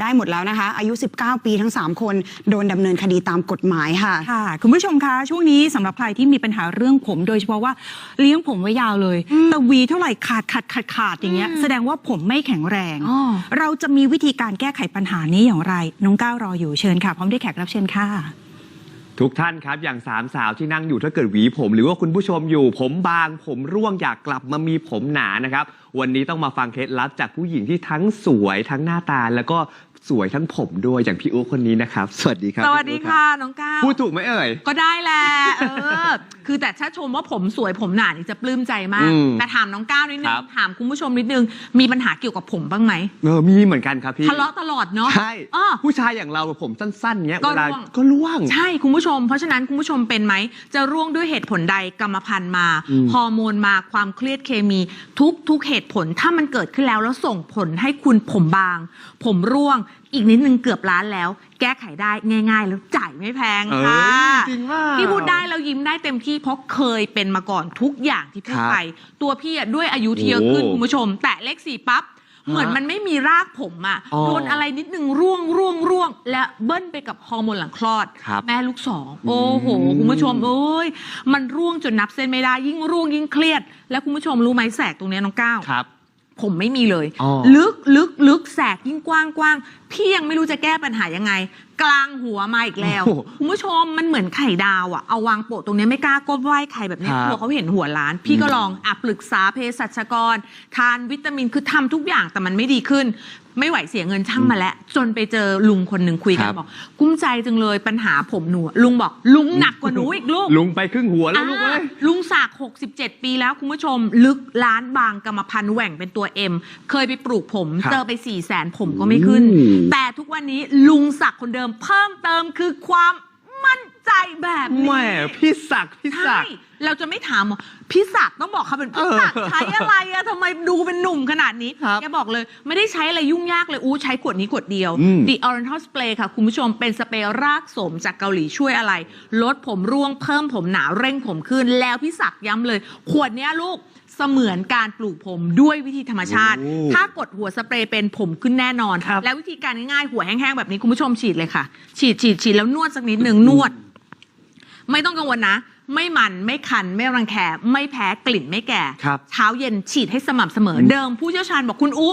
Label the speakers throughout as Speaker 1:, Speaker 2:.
Speaker 1: ได้หมดแล้วนะคะ อายุ 19 ปีทั้ง 3 คน โดนดำเนินคดีตามกฎหมายค่ะ
Speaker 2: ค่ะ คุณผู้ชมคะช่วงนี้สำหรับใครที่มีปัญหาเรื่องผม โดยเฉพาะว่าเลี้ยงผมไว้ยาวเลยแต่หวีเท่าไหร่ขาดขาดขาดขาดอย่างเงี้ยแสดงว่าผมไม่แข็งแรง
Speaker 1: อ๋อ
Speaker 2: เราจะมีวิธีการแก้ไขปัญหานี้อย่างไร น้องก้าวรออยู่เชิญค่ะ พร้อมด้วยแขกรับเชิญค่ะ
Speaker 3: ทุกท่านครับอย่างสามสาวที่นั่งอยู่ถ้าเกิดหวีผม หรือว่าคุณผู้ชมอยู่ ผมบางผมร่วงอยากกลับมามีผมหนานะครับ วันนี้ต้องมาฟังเคล็ดลับจากผู้หญิงที่ทั้งสวยทั้งหน้าตา แล้วก็ สวยทั้งผมด้วยอย่างพี่อุ๊คนนี้นะครับ สวัสดีครับ
Speaker 4: สวัสดี
Speaker 3: พี่อุ๊
Speaker 4: ค่ะ
Speaker 3: รับ
Speaker 4: น้องก้าว
Speaker 3: พูดถูกไหมเอ่ย
Speaker 4: ก็ได้แหละเออ คือแต่ถ้าชมว่าผมสวยผมหนานี่จะปลื้มใจมาก
Speaker 3: อืม
Speaker 4: แต่ถามน้องก้าวนิดนึ
Speaker 3: ค
Speaker 4: ง
Speaker 3: รับ
Speaker 4: ถามคุณผู้ชมนิดนึง มีปัญหาเกี่ยวกับผมบ้างไหม
Speaker 3: เออมีเหมือนกันครับพี่
Speaker 4: ทะเลาะตลอดเนาะ
Speaker 3: ใช่
Speaker 4: อ้อ
Speaker 3: ผู้ชายอย่างเราผมสั้นๆเงี้ย
Speaker 4: ก็
Speaker 3: เวลา
Speaker 4: ร่วง
Speaker 3: ก็ร่วง
Speaker 4: ใช่คุณผู้ชม เพราะฉะนั้นคุณผู้ชมเป็นไหม จะร่วงด้วยเหตุผลใดกรรมพันธุ์มา
Speaker 3: อืม
Speaker 4: ฮอร์โมนมาความเครียดเคมีทุกทุกเหตุผลถ้ามันเกิดขึ้นแล้วแล้วส่งผลให้คุณผมบาง ผมร่วงอีกนิดนึงเกือบล้านแล้ว แก้ไขได้ง่าย ๆ แล้วจ่ายไม่แพง
Speaker 3: เอ้
Speaker 4: ค่ะ
Speaker 3: ยจริงว่า
Speaker 4: พี่พูดได้แล้วยิ้มได้เต็มที่เพราะเคยเป็นมาก่อนทุกอย่างที่พูด
Speaker 3: ครับ
Speaker 4: ไป ตัวพี่อะด้วยอายุที่เยอะขึ้น
Speaker 3: โอ้
Speaker 4: คุณผู้ชม แต่เลขสี่ปั๊บเหมือนมันไม่มีรากผมอะ
Speaker 3: อ๋อ
Speaker 4: โดนอะไรนิดนึงร่วงร่วงร่วงและเบิ้ลไปกับฮอร์โมนหลังคลอด
Speaker 3: ครับ
Speaker 4: แม่ลูกสองโอ้โหคุณผู้ชมเอ้ยมันร่วงจนนับเส้นไม่ได้ยิ่งร่วงยิ่งเครียด แล้วคุณผู้ชมรู้ไหมแสกตรงเนี้ยน้องก้าว
Speaker 3: ครับ
Speaker 4: ผมไม่มีเลย
Speaker 3: อ๋อ
Speaker 4: ลึกลึกลึกแสกยิ่งกว้างกว้างพี่ยังไม่รู้จะแก้ปัญหายังไง กลางหัวมาอีกแล้ว
Speaker 3: โอ้โห
Speaker 4: คุณผู้ชมมันเหมือนไข่ดาวอะเอาวางโปะตรงเนี้ยไม่กล้าก้มไหว้ใครแบบเนี้ย
Speaker 3: ครับ
Speaker 4: กลัวเขาเห็นหัวล้าน พี่ก็
Speaker 3: อืม
Speaker 4: ลองอะปรึกษาเภสัชกร ทานวิตามินคือทำทุกอย่างแต่มันไม่ดีขึ้น ไม่ไหวเสียเงินช่างมาแล้ว จนไปเจอลุงคนหนึ่งคุยกั
Speaker 3: คนรับ
Speaker 4: บอก กุ้มใจจังเลยปัญหาผมหนูลุงบอก ลุงหนักกว่าหนูอีกลูก
Speaker 3: ลุงไปครึ่งหัวแล้วลูกเอ้ย
Speaker 4: อ่าลุงศักดิ์67 ปีแล้วคุณผู้ชม ลึกล้านบางกรรมพันธุ์แหว่งเป็นตัวเอ็มเคยไปปลูกผม
Speaker 3: ครับ
Speaker 4: เจอไป4ี่แสนผมก็ไม่ขึ้น
Speaker 3: อืม
Speaker 4: แต่ทุกวันนี้ลุงศักดิ์คนเดิมเพิ่มเติมคือความมั่นใจแบบนี้
Speaker 3: แหม่พี่ศักดิ์พี่ศั
Speaker 4: ใช่
Speaker 3: กดิ์
Speaker 4: เราจะไม่ถามหรอพี่ศักดิ์ต้องบอกเขาเป็นพี่ศักดิ์
Speaker 3: เออ
Speaker 4: ใช้อะไรอะทำไมดูเป็นหนุ่มขนาดนี้
Speaker 3: ครับ
Speaker 4: แกบอกเลยไม่ได้ใช้อะไรยุ่งยากเลยอู้ใช้ขวดนี้ขวดเดียว
Speaker 3: อืม
Speaker 4: The Oriental Spray ค่ะ คุณผู้ชมเป็นสเปรย์รากโสมจากเกาหลีช่วยอะไร ลดผมร่วงเพิ่มผมหนาเร่งผมขึ้น แล้วพี่ศักดิ์ย้ำเลย ขวดเนี้ยลูกเสมือนการปลูกผมด้วยวิธีธรรมชาติ
Speaker 3: โอ้
Speaker 4: ถ้ากดหัวสเปรย์เป็นผมขึ้นแน่นอน
Speaker 3: ครับ
Speaker 4: แล้ววิธีการง่ายๆหัวแห้งๆแบบนี้คุณผู้ชมฉีดเลยค่ะ ฉีดฉีดฉีดแล้วนวดสักนิดหนึ่งนวด ไม่ต้องกังวลนะ ไม่มันไม่คัน ไม่รังแคไม่แพ้กลิ่นไม่แก่
Speaker 3: ครับ
Speaker 4: เช้าเย็นฉีดให้สม่ำเสมอ
Speaker 3: อืม
Speaker 4: เดิมผู้เชี่ยวชาญบอกคุณอุ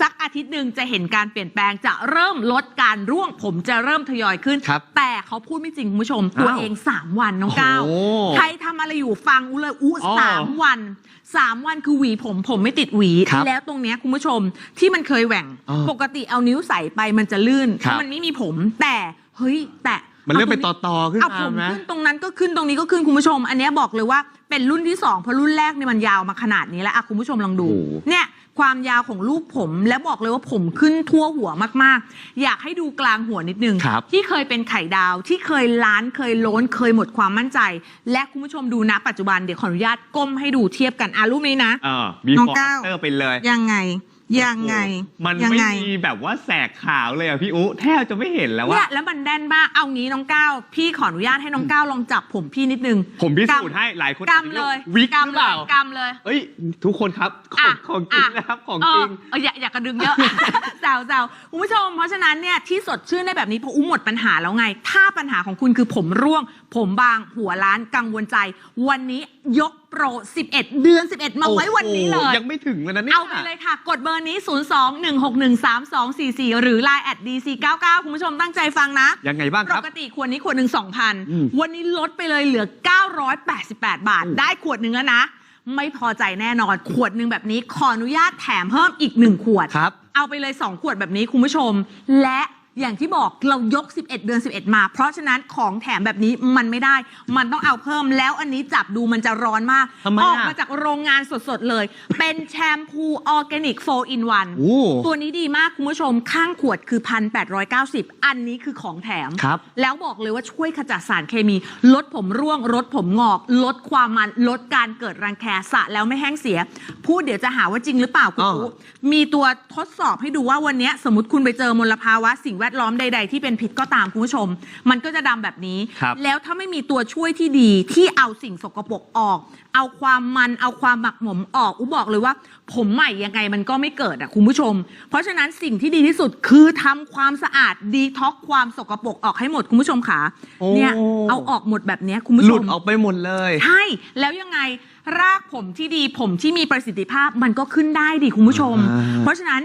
Speaker 4: สักอาทิตย์หนึ่งจะเห็นการเปลี่ยนแปลงจะเริ่มลดการร่วงผมจะเริ่มทยอยขึ้น
Speaker 3: ครับ
Speaker 4: แต่เขาพูดไม่จริงคุณผู้ชม ตัว
Speaker 3: อ้าว
Speaker 4: เอง 3 วันน้องก้าว
Speaker 3: โอ้
Speaker 4: ใครทำอะไรอยู่ฟังอุเลยอุ
Speaker 3: อ๋อ
Speaker 4: สามวันสามวันคือหวีผมผมไม่ติดหวี
Speaker 3: ครับ
Speaker 4: แล้วตรงเนี้ยคุณผู้ชมที่มันเคยแหว่ง
Speaker 3: อ๋อ
Speaker 4: ปกติเอานิ้วใส่ไปมันจะลื่น
Speaker 3: ครับ
Speaker 4: มันไม่มีผมแต่เฮ้ยแต่
Speaker 3: มันเริ่ม
Speaker 4: อา
Speaker 3: เป็น
Speaker 4: ต
Speaker 3: ต่
Speaker 4: ร
Speaker 3: องต่อๆขึ้น
Speaker 4: เอา
Speaker 3: มา
Speaker 4: ผม
Speaker 3: ไหม
Speaker 4: ขึ้นตรงนั้นก็ขึ้นตรงนี้ก็ขึ้นคุณผู้ชม อันเนี้ยบอกเลยว่าเป็นรุ่นที่สองเพราะรุ่นแรกเนี่ยมันยาวมาขนาดนี้แล้วอะคุณผู้ชมลองดู
Speaker 3: โอ้โห
Speaker 4: เนี่ยความยาวของลูกผมและบอกเลยว่าผมขึ้นทั่วหัวมากๆ อยากให้ดูกลางหัวนิดนึง
Speaker 3: ครับ
Speaker 4: ที่เคยเป็นไข่ดาวที่เคยล้านเคยโล้นเคยหมดความมั่นใจ และคุณผู้ชมดูนะปัจจุบันเดี๋ยวขออนุญาตก้มให้ดูเทียบกันอะรูปนี้นะ
Speaker 3: เออมี
Speaker 4: น้อง
Speaker 3: ฟอ
Speaker 4: ก้าว
Speaker 3: ร์เตอร์ไปเลย
Speaker 4: ยังไง ยังไง
Speaker 3: มัน
Speaker 4: ยัง
Speaker 3: ไม่
Speaker 4: ไง
Speaker 3: มีแบบว่าแสกขาวเลยอะพี่อุ๊แทบจะไม่เห็นแล้ว
Speaker 4: เนี่
Speaker 3: ว่าย
Speaker 4: แล้วมันแน่นมาก เอางี้น้องก้าวพี่ขออนุญาตให้น้องก้าวลองจับผมพี่นิดนึง
Speaker 3: ผมพิสูจน์ให้หลายคน
Speaker 4: กำเลย
Speaker 3: วิกห
Speaker 4: กำ
Speaker 3: รือ
Speaker 4: เล
Speaker 3: เปล่าย
Speaker 4: กำเลย
Speaker 3: เอ้ย ทุกคนครับข
Speaker 4: อะ
Speaker 3: องของจริง
Speaker 4: อะ
Speaker 3: นะครับของ
Speaker 4: เอ
Speaker 3: จริ
Speaker 4: องเอออย่าอย่ากระดึงเยอะ แซวแซวคุณผู้ชม เพราะฉะนั้นเนี่ยที่สดชื่นได้แบบนี้เพราะอุ้มหมดปัญหาแล้วไง ถ้าปัญหาของคุณคือผมร่วง ผมบางหัวล้านกังวลใจ วันนี้ยก โปร 11 เดือน 11 มาไว้วันนี้เลย
Speaker 3: โอ้โหยังไม่ถึงเลยนะเนี่ย
Speaker 4: เอาไปเลยค่ะ กดเบอร์นี้ 02-161-3244 หรือ Line at dc99 คุณผู้ชมตั้งใจฟังนะ
Speaker 3: ยังไงบ้างค
Speaker 4: ป
Speaker 3: รับ
Speaker 4: กติขวดนี้ขวดหนึ่ง
Speaker 3: อืม
Speaker 4: 2,000 วันนี้ลดไปเลยเหลือ 988 บาท ได้ขวดหนึ่งแล้วนะ ไม่พอใจแน่นอน ขวดหนึ่งแบบนี้ขออนุญาตแถมเพิ่มอีก1ขวด
Speaker 3: ครับ
Speaker 4: เอาไปเลย 2 ขวดแบบนี้คุณผู้ชม และ อย่างที่บอกเรายก 11 เดือน 11 มา เพราะฉะนั้นของแถมแบบนี้มันไม่ได้ มันต้องเอาเพิ่มแล้วอันนี้จับดูมันจะร้อนมาก
Speaker 3: ทำไม
Speaker 4: อ
Speaker 3: อะ
Speaker 4: อกมาจากโรงงานสดๆเลย เป็นแชมพูออร์แกนิก4 in 1
Speaker 3: โอ้
Speaker 4: ตัวนี้ดีมาก คุณผู้ชมข้างขวดคือ 1,890 อันนี้คือของแถม
Speaker 3: ครับ
Speaker 4: แล้วบอกเลยว่าช่วยขจัดสารเคมี ลดผมร่วง ลดผมงอก ลดความมัน ลดการเกิดรังแคสระแล้วไม่แห้งเสีย พูดเดี๋ยวจะหาว่าจริงหรือเปล่าคุณ
Speaker 3: อ้อ
Speaker 4: ปุ๊มีตัวทดสอบให้ดูว่าวันเนี้ยสมมติคุณไปเจอมลภาวะสิ่งแวดล้อมใด ๆ ที่เป็นพิษก็ตามคุณผู้ชม มันก็จะดำแบบนี้
Speaker 3: ครับ
Speaker 4: แล้วถ้าไม่มีตัวช่วยที่ดีที่เอาสิ่งสกปรกออก เอาความมันเอาความหมักหมมออกอุบอกเลยว่า ผมใหม่ยังไงมันก็ไม่เกิดอะคุณผู้ชม เพราะฉะนั้นสิ่งที่ดีที่สุดคือทำความสะอาดดีท็อกความสกปรกออกให้หมดคุณผู้ชมค่ะ
Speaker 3: โอ้
Speaker 4: เนี่ยเอาออกหมดแบบเนี้ยคุณผู้
Speaker 3: ห
Speaker 4: ช
Speaker 3: ลุด
Speaker 4: ม
Speaker 3: ออกไปหมดเลย
Speaker 4: ใช่ แล้วยังไงรากผมที่ดีผมที่มีประสิทธิภาพมันก็ขึ้นได้ดิคุณผู้ชม
Speaker 3: อ่า
Speaker 4: เพราะฉะนั้น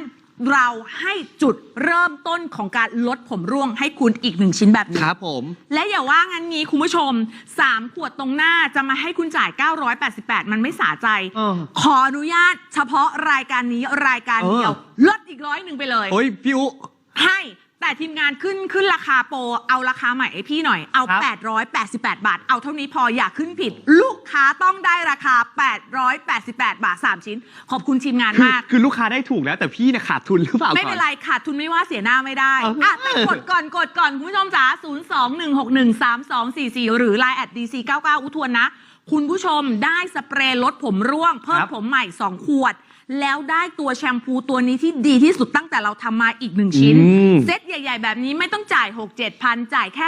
Speaker 4: เราให้จุดเริ่มต้นของการลดผมร่วงให้คุณอีกหนึ่งชิ้นแบบนี้
Speaker 3: ครับผม
Speaker 4: และอย่าว่างั้นงี้คุณผู้ชม 3 ขวดตรงหน้าจะมาให้คุณจ่าย 988 มันไม่สาใจ
Speaker 3: เออ
Speaker 4: ขออนุญาตเฉพาะรายการนี้รายการเดียว
Speaker 3: เออ
Speaker 4: ลดอีกร้อยหนึ่งไปเลย
Speaker 3: โอ้ยพี่อุ
Speaker 4: ให้ แต่ทีมงานขึ้นขึ้นราคาโปรเอาราคาใหม่ให้พี่หน่อยเอา
Speaker 3: ครับ
Speaker 4: 888 บาท เอาเท่านี้พออย่าขึ้นผิด ลูกค้าต้องได้ราคา 888 บาท 3 ชิ้น ขอบคุณทีมงาน
Speaker 3: คือ
Speaker 4: มาก
Speaker 3: คือลูกค้าได้ถูกแล้วแต่พี่เนี่ยขาดทุนหรือเปล่า
Speaker 4: ไม่เป็นไรขาดทุนไม่ว่าเสียหน้าไม่ได้
Speaker 3: เอออ่
Speaker 4: อะแต่กดก่อนกดก่อน คุณผู้ชมจ๋า021613244 หรือ Line แอด DC99 อุทวนนะ คุณผู้ชมได้สเปรย์ลดผมร่วง เพิ่ม
Speaker 3: ครับ
Speaker 4: ผมใหม่ 2 ขวด แล้วได้ตัวแชมพูตัวนี้ที่ดีที่สุดตั้งแต่เราทำมาอีกหนึ่งชิ้น
Speaker 3: อืม
Speaker 4: เซตใหญ่ ๆ แบบนี้ไม่ต้องจ่าย 6 7พันจ่ายแค่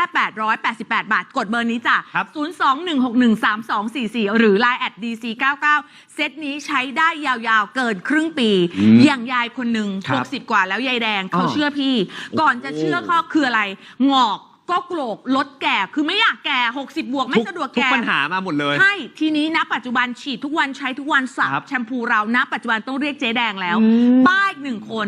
Speaker 4: 888 บาท กดเบอร์นี้จ้ะ
Speaker 3: ครับ
Speaker 4: 021613244 หรือ Line แอด DC99 เซตนี้ใช้ได้ยาวๆ เกินครึ่งปี
Speaker 3: อืม
Speaker 4: อย่างยายคนหนึ่ง
Speaker 3: ครับ
Speaker 4: 60 กว่าแล้วยายแดงเขา
Speaker 3: อ๋อ
Speaker 4: เชื่อพี่ ก่อนจะเชื่อเขาคืออะไร งอก ก็โกรกลดแก่คือไม่อยากแก่ 60 บวกไม่
Speaker 3: ทุก
Speaker 4: สะดวก
Speaker 3: ทุก
Speaker 4: แก่
Speaker 3: ปัญหามาหมดเลย
Speaker 4: ใช่ทีนี้นะปัจจุบันฉีดทุกวันใช้ทุกวันสับ
Speaker 3: ครับ
Speaker 4: แชมพูเรานะ ปัจจุบันต้องเรียกเจ๊แดงแล้ว
Speaker 3: อืม
Speaker 4: ป้าอีกหนึ่งคน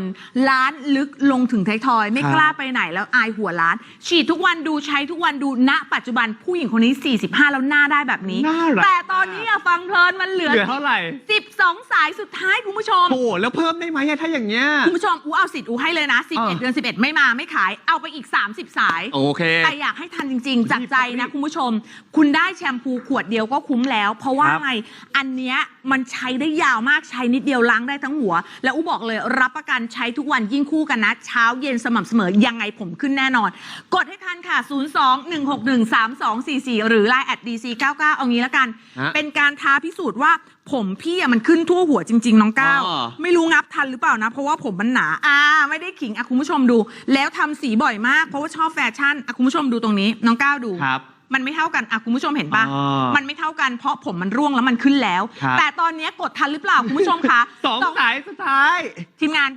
Speaker 4: ล้านลึกลงถึงไทยทอย ไม่
Speaker 3: ครับ
Speaker 4: กล้าไปไหนแล้วอายหัวล้าน ฉีดทุกวันดูใช้ทุกวันดูณปัจจุบันผู้หญิงคนนี้ 45 แล้วหน้าได้แบบนี้
Speaker 3: น่ารัก
Speaker 4: แต่ตอนนี้อะฟังเพลินมันเหลือ
Speaker 3: เหลือเท่าไหร่
Speaker 4: 12 สายสุดท้ายคุณผู้ชม
Speaker 3: โอ้โหแล้วเพิ่มได้ไหมอะถ้าอย่างเงี้ย
Speaker 4: คุณผู้ชมอูเอาสิทธิ์อูให้เลยนะ
Speaker 3: อ่า
Speaker 4: 11 เดือน 11 ไม่มาไม่ขาย เอาไปอีก 30 สาย
Speaker 3: โอเค
Speaker 4: แต่อยากให้ทันจริง ๆ จากใจ
Speaker 3: รี
Speaker 4: นะ
Speaker 3: บ
Speaker 4: คุณผู้ชม คุณได้แชมพูขวดเดียวก็คุ้มแล้ว เพราะว่า
Speaker 3: ครับ
Speaker 4: ไงอันเนี้ยมันใช้ได้ยาวมากใช้นิดเดียวล้างได้ทั้งหัว แล้วอูบอกเลยรับประกันใช้ทุกวันยิ่งคู่กันนะ เช้าเย็นสม่ำเสมอยังไงผมขึ้นแน่นอน กดให้ทันค่ะ 02-161-3244 หรือ Line แอด DC99 เอางี้แล้วกัน
Speaker 3: ฮะ
Speaker 4: เป็นการท้าพิสูจน์ว่าผมพี่อะมันขึ้นทั่วหัวจริง ๆ น้องก้าว
Speaker 3: อ๋อ
Speaker 4: ไม่รู้งับทันหรือเปล่านะ เพราะว่าผมมันหนาอ่าไม่ได้ขิงอะคุณผู้ชมดู แล้วทำสีบ่อยมากเพราะว่าชอบแฟชั่นอะคุณผู้ชมดูตรงนี้ น้องก้าวดู
Speaker 3: ครับ
Speaker 4: มันไม่เท่ากันอะคุณผู้ชมเห็นปะ
Speaker 3: อ๋อ
Speaker 4: มันไม่เท่ากันเพราะผมมันร่วงแล้วมันขึ้นแล้ว
Speaker 3: ครับ
Speaker 4: แต่ตอนนี้กดทันหรือเปล่าคุณผู้ชมคะ
Speaker 3: สองสายสุดท้าย
Speaker 4: ทีมงาน